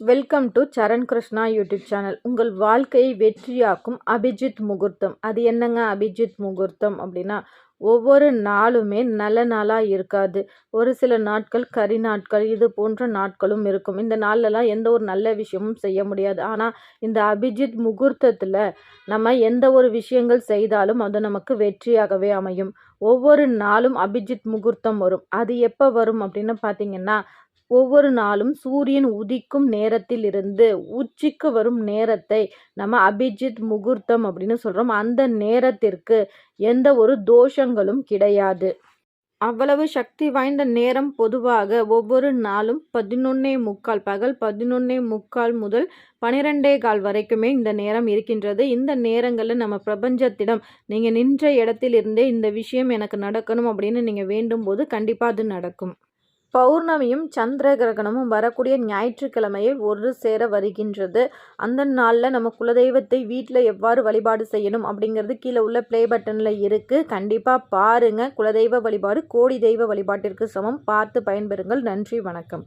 Welcome to Saran Krishna YouTube channel. உங்கள் வாழ்க்கையை வெற்றியாக்கும் அபிஜித் முகூர்த்தம். அது என்னங்க அபிஜித் முகூர்த்தம் அப்படின்னா ஒவ்வொரு நாளுமே நல்ல நாளாக இருக்காது. ஒரு சில நாட்கள் கரி நாட்கள் இது போன்ற நாட்களும் இருக்கும். இந்த நாள்லலாம் எந்த ஒரு நல்ல விஷயமும் செய்ய முடியாது. ஆனால் இந்த அபிஜித் முகூர்த்தத்தில் நம்ம எந்த ஒரு விஷயங்கள் செய்தாலும் அது நமக்கு வெற்றியாகவே அமையும். ஒவ்வொரு நாளும் அபிஜித் முகூர்த்தம் வரும். அது எப்போ வரும் அப்படின்னு பார்த்தீங்கன்னா ஒவ்வொரு நாளும் சூரியன் உதிக்கும் நேரத்தில் இருந்து உச்சிக்கு வரும் நேரத்தை நம்ம அபிஜித் முகூர்த்தம் அப்படின்னு சொல்கிறோம் அந்த நேரத்திற்கு எந்த ஒரு தோஷங்களும் கிடையாது. அவ்வளவு சக்தி வாய்ந்த நேரம் பொதுவாக ஒவ்வொரு நாளும் பதினொன்னே முக்கால் பகல் பதினொன்னே முக்கால் முதல் பனிரெண்டே கால் வரைக்குமே இந்த நேரம் இருக்கின்றது. இந்த நேரங்களில் நம்ம பிரபஞ்சத்திடம் நீங்கள் நின்ற இடத்திலிருந்தே இந்த விஷயம் எனக்கு நடக்கணும் அப்படின்னு நீங்கள் வேண்டும் போது கண்டிப்பாக அது நடக்கும். பௌர்ணமியும் சந்திர கிரகணமும் வரக்கூடிய ஞாயிற்றுக்கிழமையில் ஒரு சேர வருகின்றது. அந்த நாளில் நம்ம குலதெய்வத்தை வீட்டில் எவ்வாறு வழிபாடு செய்யணும் அப்படிங்கிறது கீழே உள்ள ப்ளே பட்டனில் இருக்குது கண்டிப்பாக பாருங்கள் குலதெய்வ வழிபாடு கோடி தெய்வ வழிபாட்டிற்கு சமம். பார்த்து பயன்பெறுங்கள். நன்றி வணக்கம்.